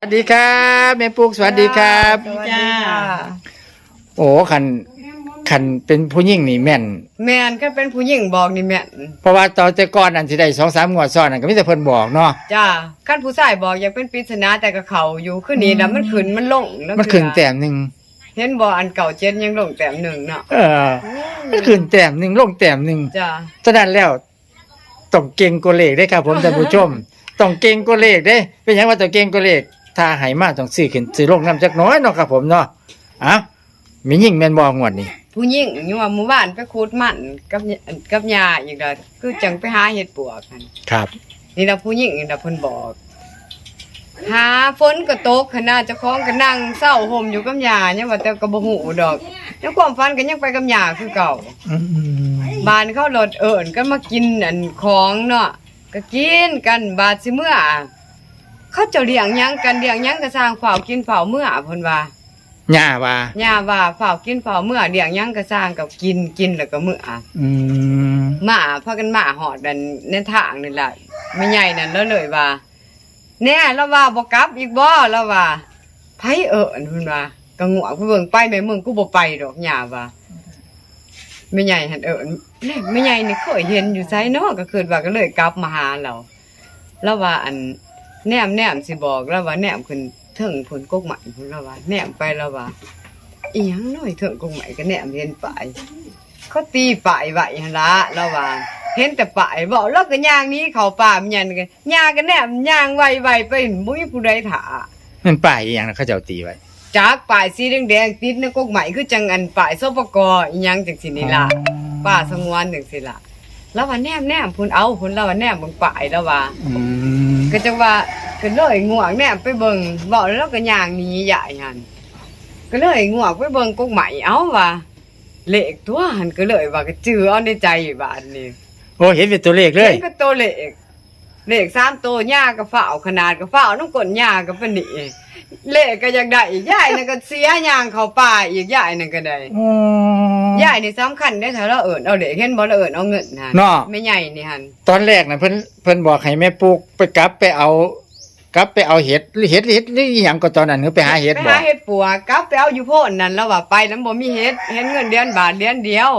สวัสดีครับแม่ปุ๊กสวัสดีครับ สวัสดีค่ะ โอ้คันคันเป็นผู้หญิงนี่แม่น แม่นก็เป็นผู้หญิงบอกนี่แม่นเพราะว่าตอนแต่ก่อนอันที่ได้สองสามงวดซ้อนนั่นก็มีแต่เพิ่นบอกเนาะจ้าคันผู้ชายบอกอยากเป็นปริศนาแต่ก็เขาอยู่คือนี้นะมันขึ้นมันลงแล้วมันขึ้นแต้มหนึ่งเห็นบ่อันเก่าเจ็ดยังลงแต้มหนึ่งเนาะเออมันขึ้นแต้มหนึ่งลงแต้มหนึ่งจ้าฉะนั้นแล้วต้องเก่งกว่าเลขได้ครับ ผมท่านผู้ชมต้องเก่งกว่าเลขได้เป็นหยังว่าต้องเก่งกว่าเลข ถ้าให้มาต้องซื้อขึ้นซื้อลงน้ำจักหน้อยเนาะครับผมเนาะอะมียิ่งแม่นบ่งวดนี้ผู้หญิงอยู่ว่าหมู่บ้านไปขุดมันกับยกับยาอีกแล้วคือจังไปหาเห็ดปวกกันครับ นี่นะผู้หญิงนี่นะเพิ่นบอก หาฝนก็ตกขนาดเจ้าของก็นั่งเศร้าห่มอยู่กับยาเนี่ยว่าแต่ก็บ่ฮู้ดอกในความฝันก็ยังไปกับยาคือเก่า อืมบ้านเขารถเอิญก็มากินอันของเนาะก็กินกันบาดสิเมื่อ เขาเจะเลี้ยงหยังกันเลี้ยงหยังก็สร้างเฝ้ากินเฝ้าเมื่อเพิ่นว่าย่าว่า ย่าว่าเฝ้ากินเฝ้าเมื่อเลี้ยงหยังก็สร้างกับกินกินแล้วก็เมื่ออืมหมาพากันหมาหอดดันในทางนี่ล่ะไม่ใหญ่นั่นแล้วเลยว่าแน่แล้วว่าบ่กลับอีกบ่แล้วว่าไผเอิญเพิ่นว่าก็งวกไปเบิ่งไปแม่มึงกูบ่ไปดอกย่าว่าไม่ใหญ่หันเอิญแม่ไม่ใหญ่นี่เคยเห็นอยู่ไสเนาะก็คือว่าก็เลยกลับมาหาเราแล้วว่าอัน แนมแนมสิบอกแล้วว่าแนมขึ้นเถิงผลกกใหม่พุ่นแล้วว่าแนมไปแล้วว่าอีหยังน้อยเถิงกกใหม่ก็แนมเห็นปลายเขาตีปลายไว้หั่นละแล้วว่าเห็นแต่ปลายบอกแล้วก็ย่างหนี้เขาป่ามันยันกันย่างกันแนมย่างไวๆไปบ่มีผู้ใดถามันป้ายอหย่างนะเขาเจ้าตีไว้จากปลายสีแดงๆติดในกกใหม่คือจังอันปลายสปกอีหยังจังสินี่ล่ะป้าสงวนจังสิล่ะแล้วว่าแนมแนมพุ่นเอาพุ่นแล้วว่าแนมเบิ่งปลายแล้วว่าอืม ก็จังว่าก็เลยง่วงแนมไปเบิ่งบอกแล้วก็ย่างหนี้ใหญ่หันก็เลยง่วงไปเบิ่งกกใหม่เอาว่าเลขตัวหันก็เลยว่าก็จื้อเอาในใจบาดนี้โอ้เห็นเป็นตัวเลขเลยห็นก็ตัวเลขเลขสามตัวย่าก็ฝ้าวขนาดก็ฝ้าวน้ำกลนย่าก็เป็นนี่เลขก็อยากได้อีกยายนั่นก็เสียย่างเข้าป่าอีกยายนั่นก็ได้อ๋อ ยายนี่สำคัญได้อถ้าเราเอิญเอาเลขเห็นบ่เราเอิญเอาเงินหันเนาะ ไม่ใหญ่นี่หันตอนแรกนะเพิ่นเพิ่นบอกให้แม่ปลูกไปกลับไปเอากลับไปเอาเห็ดหรือเห็ดหรือเห็ดหรืออหย่างก็ตอนนั้นคือไปหาเห็ดไปบ่หาเฮ็ดปัวกลับไปเอาอยู่โพนนั่นแล้วว่าไปนั้นบ่มีเฮ็ดเห็นเงินเดือนบาทเดือนเดียว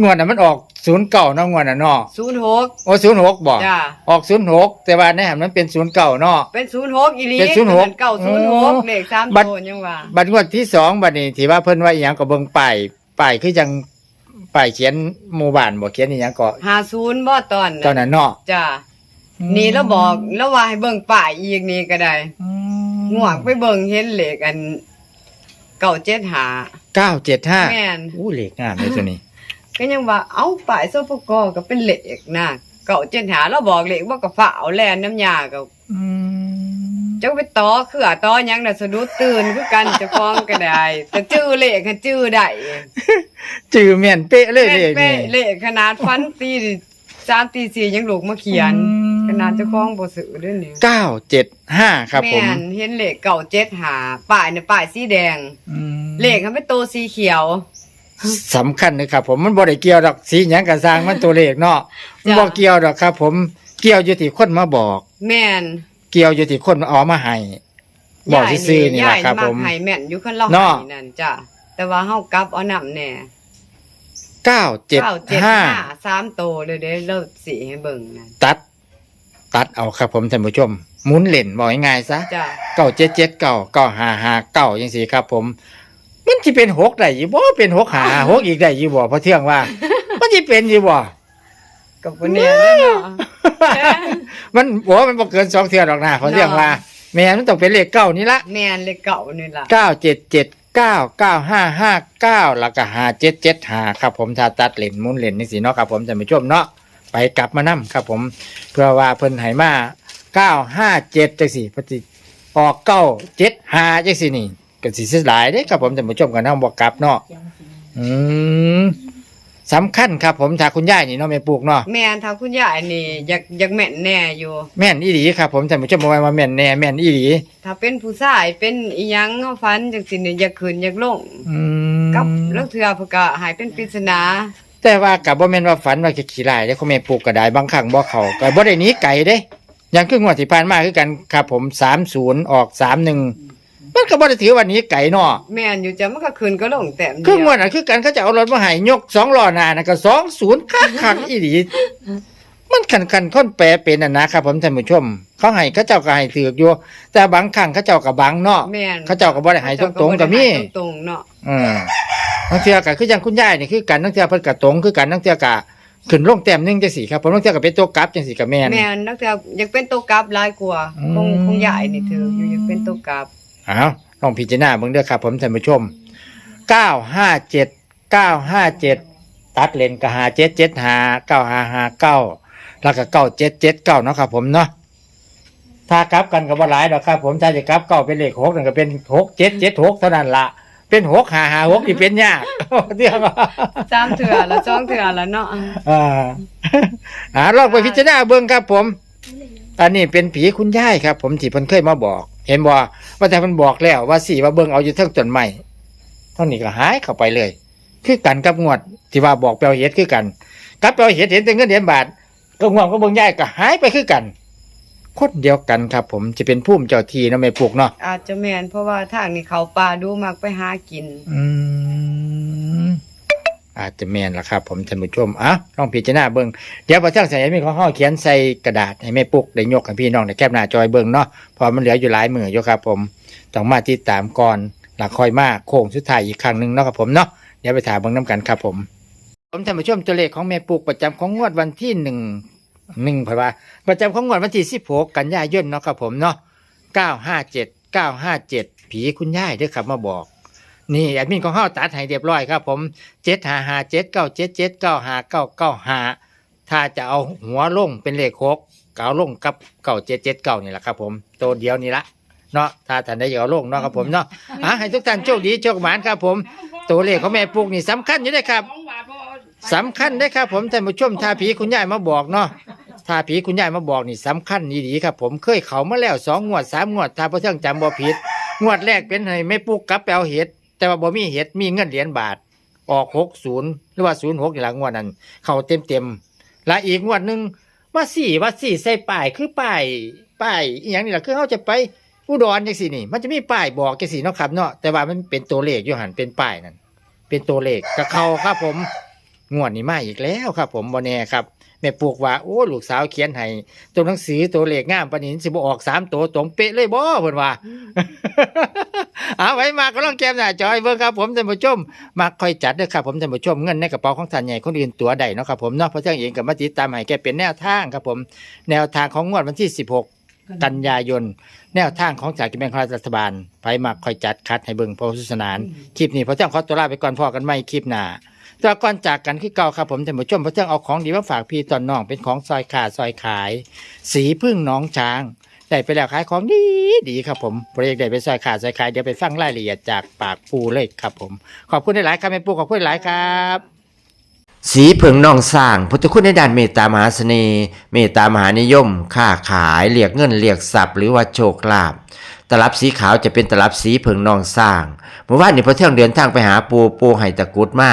งวดน่ะมันออกศูนย์เก่าเนาะงวดน่ะเนาะ06โอ้ศูนย์หกบ่จ้าออกศูนย์หกแต่ว่าในหันมันเป็นศูนย์เก่าเนาะ เป็น06อีหลีเป็น06เก่าอ๋อ06เลขสามบัดตัวยังว่า บัดงวดที่สองบัดนี้ที่ว่าเพิ่นว่าอหย่างก็เบิ่งป้าย ป้ายคือจังป้ายเขียนหมู่บ้านบ่เขียนอหย่างก็50บ่ตอนตอนนั้นเนาะจ้านี่แล้วบอกแล้วว่าให้เบิ่งป้ายอีกนี่ก็ได้ง่วงไปเบิ่งเห็นเลขอันเก่าเจ็ดหา เก้าเจ็ดห้าแม่น อู้เลขงามเลยตัวนี้ ก็ยังว่าเอ้าป้ายโซฟกอก็เป็นเลขนะเก่าเจ็ดหาแล้วบอกเลขว่าก็ฝ่าวแลนน้ำยาก็ จะไปต่อคืออะต่อหยังน่ะสะดุดตื่นคือกันเจะฟ้าของก็ได้ แต่จื้อเลขก็จื้อได้จือแม่นเป๊ะเลยเลขเป๊ะนี่ๆเลขขนาดฟันตีสามตีสี่ยังลูกมาเขียนอืมขนาดเจ้าของบ่ซื้อด้วยนี่เก้าเจ็ดห้าครับผมแม่นเห็นเลขเก่าเจ็ดหาป้ายเนี่ยป้ายสีแดงอืมเลขมันเป็นตัวสีเขียวสำคัญนะครับผมมันบ่ได้เกี่ยวดอกสีหยังกันสร้างมันตัวเลขเนาะมันบ่เกี่ยวดอกครับ ผมเกี่ยวอยู่ที่คนมาบอก แม่นเกี่ยวอยู่ที่คนเอามาให้บอกซื่อๆนี่แหละครับยายผมกให้แม่นอยู่คันเราเนาะให้นั่นจ้ะแต่ว่าเฮากลับเอานํแน่เก้าเจ็ดเก้าเจ็ดห้าห้าสามโตเลยเด้เราสิให้เบิ่งนั่นตัด ตัดเอาครับผมท่านผู้ชมหมุนเล่นบอกง่ายๆซะจ้ะเก้าเจ็ดเจ็ดเก้าเก้าห้าห้าเก้ายังสี่ครับ ผม มันที่เป็นหกได้ยี่บ่เป็นหกหาหกอีกได้ยี่บ่เพราะเที่ยงว่า มันที่เป็นยี่บ่กับคนเนี้ยเนาะ มันบอกว่ามันบ่เกินสองเที่ยดอกนะเขาเรียกว่าแม่นมันต้องเป็นเลขเก้านี่ละแม่นเลขเก่านี่ล่ะเก้าเจ็ดเจ็ดเก้าเก้าห้าห้าเก้าแล้วก็ห้าเจ็ดเจ็ดห้าครับผมถ้าตัดเลนหมุนเลนนี่สิเนาะครับผมจะไปชมเนาะไปกลับมานํครับผมเพื่อว่าเพิ่นให้มาเก้าห้าเจ็ดจังสี่ปฏิออกเก้าเจ็ดห้าจังสี่นี่ก็สิเสียหลายเด้ครับผมจะไปชมกันเนาะบอกกลับเนาะอืม สำคัญครับผมถ้าคุณยายนี่เนาะแม่ปลูกเนาะแม่นถ้าคุณยายนี่อยากอยากแม่นแน่อยู่ แม่นอีหลีครับผมท่านผู้ชมบอกว่าแม่นแน่แม่นอีหลีถ้าเป็นผู้ชายเป็นอีหยังเฮาฝันจังซี่นี่อยากขึ้นอยากลงอืมกับแล้วเทื่อเพิ่นก็หายเป็นปริศนาแต่ว่ากับบ่แม่นว่าฝันว่าจะขี่ลายได้เขาแม่ปลูกก็ได้บางครั้งบ่เข้าก็บ่ได้หนีไกลเด้อย่างคืองวดที่ผ่านมาคือกันครับผม30ออก31 มันก็บ่ได้ถือว่าหนี้ไก่เนาะแม่นอยู่จ้ะมันก็คืนก็ลงแต้มคืเดีอยวงวดน่ะคือกันเขาจะเอารถมาให้ยกสองล้อหน้าน่ะก็20คักคักอีหลีมันคันคันๆคนแปลเป็นน่ะนะครับผมท่านผู้ชม เขาให้เขาเจ้าก็ให้ถือกอยู่แต่บางครั้งเขาเจ้าก็บังเนาะแม่นเขาเจ้าก็บ่ได้ให้ตรงๆก็มีตรงๆเนาะอืมบางเทื่อก็คืออย่างคุณยายนี่คือกันบางเทื่อเพิ่นก็ตรงคือกันบางเทื่อก็ขึ้นลงแต้มหนึงจังซี่ครับผมบางเทื่อก็เป็นตัวกลับจังซี่ก็แม่นแม่นนักแต่อยากเป็นตัวกลับหลายกว่าอืมคงคงใหญ่นี่ถืออยู่อยากเป็นตัวกลับ อ้าวลองพิจารณาเบิ่งเด้อครับ ผมท่านผู้ชม 957 957 ตัดเลนก็5775 9559แล้วก็9779เนาะครับผมเนาะถ้ากลับกันก็บ่หลายดอกครับ ผมถ้าจะกลับเก้าเป็นเลข6นั่นก็เป็น6776เท่านั้นละเป็น6556นี่เป็นยากเดี๋ยวสามเถื่อแล้วจ้องเถื่อแล้วเนาะอ่าอ่าลองไปพิจารณาเบิ่งครับผม อันนี้เป็นผีคุณยายครับ ผมที่เพิ่นเคยมาบอก เห็นบ่ว่าแต่เพิ่นบอกแล้วว่าสิว่าเบิ่งเอาอยู่เทั้งต้นไม้เท่านี้ก็หายเข้าไปเลย คือกันกับงวดที่ว่าบอกแปลวเฮ็ดคือกัน กับแปลวเฮ็ดเห็นแต่เงินเหรียญบาทก็งวดก็เบิ่งยายก็หายไปคือกันคนเดียวกันครับ ผมจะเป็นผู้มเจ้าที่เนาะแม่ปลูกเนาะอาจจะแม่นเพราะว่าทางนี้เขาป่าดูมักไปหากิน อืม อาจจะแมนล่ะครับ ผมท่านผู้ชมอะลองพิจารณาเบิ่งเดี๋ยวพอเที่ยงใส่มีขอห่อเขียนใส่กระดาษให้แม่ปุ๊กได้ยกให้พี่น้องได้แคปหน้าจอยเบิ่งเนาะพอมันเหลืออยู่หลายมืออยู่ครับ ผมต้องมาติดตามก่อนหลักคอยมากโค้งสุดท้ายอีกครั้งหนึ่งเนาะครับผมเนาะเดี๋ยวไปถามเบิ่งน้ำกันครับ ผม ผมท่านผู้ชมตัวเลขของแม่ปุ๊กประจำของงวดวันที่หนึ่งหนึ่งเผยว่า ประจำของงวดวันที่สิบหกกันยายนเนาะครับผมเนาะเก้าห้าเจ็ดเก้าห้าเจ็ดผีคุณย่ายเด้อครับมาบอก นี่แอดมินของเฮาตัดให้เรียบร้อยครับ ผมเจ็ดห้าห้าเจ็ดเก้าเจ็ดเจ็ดเก้าห้าเก้าเก้าห้าถ้าจะเอาหัวลงเป็นเลขหกก็เอาลงกับเก้าเจ็ดเจ็ดเก้านี่แหละครับผมตัวเดียวนี่ละเนาะถ้าท่านได้อยากเอาลงเนาะครับผมเนาะอะให้ทุกท่านโชคดีโชคหมานครับผม ตัวเลขของแม่ปุกนี่สำคัญอยู่เลยครับสำคัญได้อครับผมท่านผู้ชมถ้าผีคุณยายมาบอกเนาะถ้าผีคุณยายมาบอกนี่สำคัญดีๆครับผมเคยเขามาแล้วสองงวดสามงวดถ้าพระเที่ยงจำบ่ผิดงวดแรกเป็นให้แม่ปุกกลับไปเอาเห็ด แต่ว่าบ่มีเห็ดมีเงินเหรียญบาท ออกหกศูนย์หรือว่าศูนย์หกนี่ละงวดนั้น เข้าเต็มเต็มและอีกงวดหนึ่งว่าสี่ว่าสี่ใส่ป้ายคือป้ายป้ายอหย่างนี้แหละคือเขาจะไปอุดรจังสี่นี่ มันจะมีป้ายบอกจังสี่เนาะครับเนาะแต่ว่ามันเป็นตัวเลขอยู่หันเป็นป้ายนั่นเป็นตัวเลขกับเขาครับผม งวดนี้มาอีกแล้วครับ ผมบอแน่ครับแม่ปลูกว่าโอ้ลูกสาวเขียนให้ตัวหนังสือตัวเลขงามปานนี้สิบ่ออกสามตัวตรงเป๊ะเลยบ่เพิ่นว่า เอาไว้มาก็ลองแก้มหน้าจอยเบิ่งครับผมท่านผู้ชมมาค่อยจัดเด้อครับผมท่านผู้ชมเงินในกระเป๋าของท่านใหญ่คนอื่นตัวใดเนาะครับผมเนาะเพราะเจ้าเองก็มาติดตามให้แกเป็นแนวทางครับผมแนวทางของงวดวันที่ 16 กันยายน แนวทางของจากกิจแบ่งรัฐบาลไผมาค่อยจัดคัดให้เบิ่งพอสุสนาน คลิปนี้พอเจ้าขอตัวลาไปก่อนพอกันใหม่คลิปหน้า แต่ก่อนจากกันคือเก่าครับผมท่านผู้ชมพอเจ้าเอาของดีมาฝากพี่ตอนน้องเป็นของซอยขาซอยขาย สีพึ่งน้องช้างได้ไปแล้วขายของดีดีครับผมโปรเจกต์ได้ไปซอยขาดซอยขายเดี๋ยวไปฟังรายละเอียดจากปากปูเลยครับผม ขอบคุณหลายๆครับแม่ปูขอบคุณหลายครับสีเผิงนองสร้างพุทธคุณในด้านเมตตามหาเสน่ห์เมตตามหานิยม ค้าขายเรียกเงินเรียกทรัพย์หรือว่าโชคลาภตลับสีขาวจะเป็นตลับสีเผิงนองสร้างเมื่อวานนี้พอเที่ยงเดินทางไปหาปูปูไห้ตะกุดมา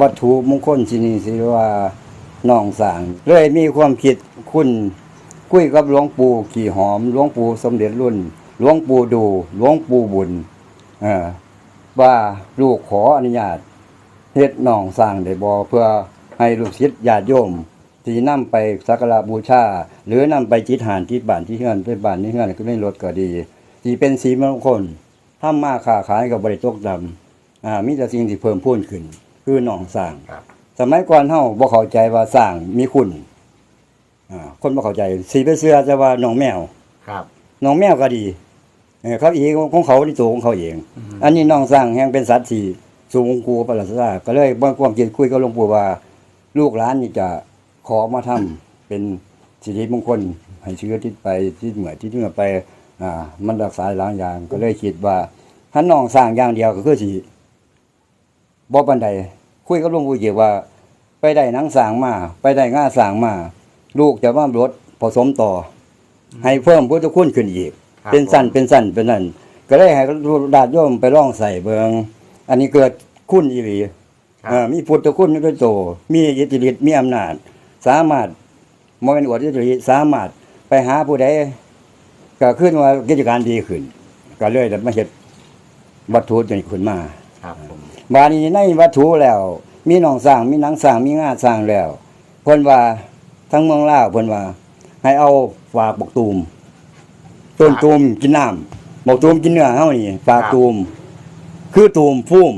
วัตถุมงคลที่นี่สิว่าน้องสางเลยมีความคิดคุณคุยกับหลวงปู่ขี่หอมหลวงปู่สมเด็จรุ่นหลวงปู่ดูหลวงปู่บุญว่าลูกขออนุญาตเฮ็ดน้องสร้างได้บ่เพื่อให้ลูกศิษย์ญาติโยมที่นำไปสักการะบูชาหรือนำไปจิตหานที่บ้านที่เฮือนไปบ้านที่เฮือนก็ไม่ลดก็ดีที่เป็นสีมงคลทำมาค้าขายกับบริตกดำอ่ามีแต่สิ่งที่เพิ่มพูนขึ้น คือหนองสร้างสมัยก่อนเฮาบ่เข้าใจว่าสร้างมีคุณอ่าคนบ่เข้าใจสีไปเสื้อจะว่าหนองแมวครับ หนองแมวก็ดีเออเขาเองของเขาที่ตัวของเขาเองอันนี้หนองสร้างแห่งเป็นสัตว์ที่สูงกูประหลาดซาก็เลยบ่ความคิดคุยกับหลวงปู่ว่า ลูกหลานนี่จะขอมาทำเป็นสิริมงคลให้เชื้อทิศไปทิศเหมือทิศเหนือไป อ่า มันรักษาหลายอย่างก็เลยคิดว่าถ้าน้องสร้างอย่างเดียวก็คือสิ บ่ปานใดคุยกับหลวงปู่เกี่ยวว่า ไปได้หนังสร้างมา ไปได้งาสร้างมา ลูกจะว่ารถผสมต่อ ให้เพิ่มพุทธคุณขึ้นอีก ครับเป็นสั้นเป็นสั้นเป็นนั่นก็เลยให้ดาดโยมไปลองใส่เบิงอันนี้เกิดคุณอีหลีครับ เอ่อมีพุทธคุณด้วยโต มีอิทธิฤทธิ์มีอำนาจ สามารถมเป็นอวดอิทธิฤทธิ์สามารถไปหาผู้ใดก็ขึ้นว่ากิจการดีขึ้น ก็เลยได้มาเฮ็ดวัตถุจนขึ้นมา ครับผม บาดนี้ในวัตถุแล้ว มีหนองสร้างมีหนังสร้างมีงาสร้างแล้วเพิ่นว่าทั้งเมืองลาวเพิ่นว่า ให้เอาฝากบกตูมต้นตูมกินน้ำบกตูมกินเนื้อเฮานี่ฝากตูม คือตูมพุ่ม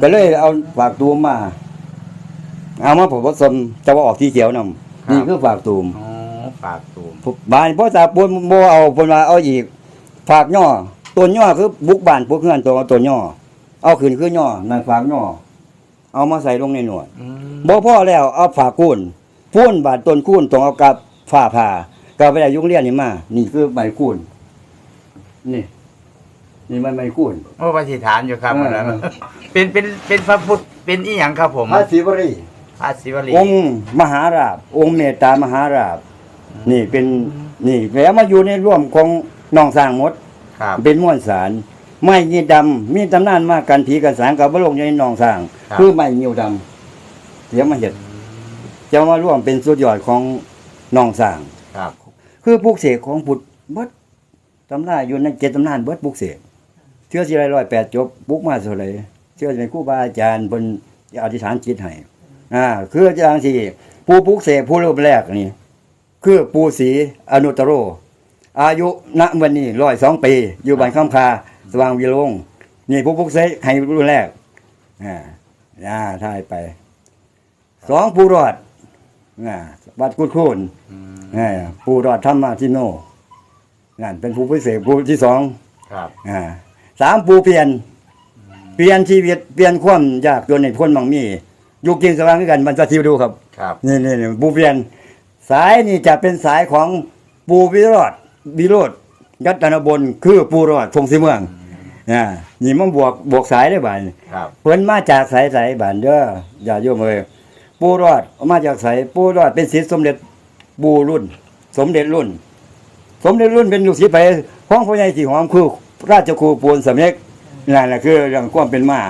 ก็เลยเอาฝากตูมมา เอามาผสมจะว่าออกที่เขียวนำนี่คือฝากตูมอ๋อฝากตูมบ้านพ่อตาปูนบ่เอาเพิ่นว่าเอาอีกฝากย่อต้นย่อคือบุกบ้านพวกเฮือนตัวเอาต้นย่อ เอาขึ้นคือย่อนั่นฝากย่อเอามาใส่ลงในหนวดอืมบ่พอแล้วเอาฝากคูนพูนบาดต้นคูนต้องเอากับฝ้าผ่าก็ไปได้ยุงเรียนนี่มา นี่คือใบคูนนี่ นี่มันใบคูนโอ้ปฏิฐานอยู่ครับเอออันนั้นเป็นเป็นเป็นพระพุทธเป็นอีหยังครับผมพระศิวรีพระศิวลีองค์มหาราบ องค์เมตตามหาราบ นี่เป็นนี่แล้วมาอยู่ในร่วมของน้องสร้างหมดครับเป็นม้วนสาร ไม้ยีดำมีตำนานมากันผีกันสางกับบลงอยู่ในหนองสร้าง ครับ คือไม้ยิวดำเดี๋ยวมาเห็ดจะมาร่วมเป็นสุดยอดของหนองสร้าง ครับ คือปลูกเสกของบุตรเบิดตำนานอยู่ในเจ็ดตำนานเบิดปลูกเสกเชื่อสิไรร้อยแปดจบปลูกมาเท่าไหรเชื่อในครูบาอาจารย์บนอธิษฐานจิตให้อ่าคืออาจารย์ที่ผู้ปลูกเสกผู้รูปแรกนี่ คือปูศรีอนุตตโร อายุณวันนี้ร้อยสองปี อยู่บ้านข้ามคา สว่างวิโรงนี่ผู้พุกเสกให้รุ่นแรกอ่าอ่าถ่ายไป สองผู้รอดอ่าวัดกุดคูนอืมอ่าผู้รอดธรรมาทิโนนั่นเป็นผู้พิเศษผู้ที่สองครับอ่าสามผู้เปลี่ยน เปลี่ยนชีวิตเปลี่ยนความยากจนในพ้นมังมีอยู่กินสว่างด้วยกันมันจะทิวดูครับครับนี่นี่นี่ปูเปลี่ยน สายนี่จะเป็นสายของปูวิโรธวิโรธยัตนบนคือปูรอดทงสีเมือง อ่านี่มันบวกบวกสายได้บ่ายครับ เพิ่นมาจากสายสายบานเด้ออย่าโยมเอ้ยปูรอดมาจากสายปูรอดเป็นศิษย์สมเด็จปูรุ่น สมเด็จรุ่น สมเด็จรุ่นเป็นลูกศิษย์ไปของพ่อใหญ่สีหอมคือราชครูปูนสำเร็จนั่นแหละคือเรื่องความเป็นมา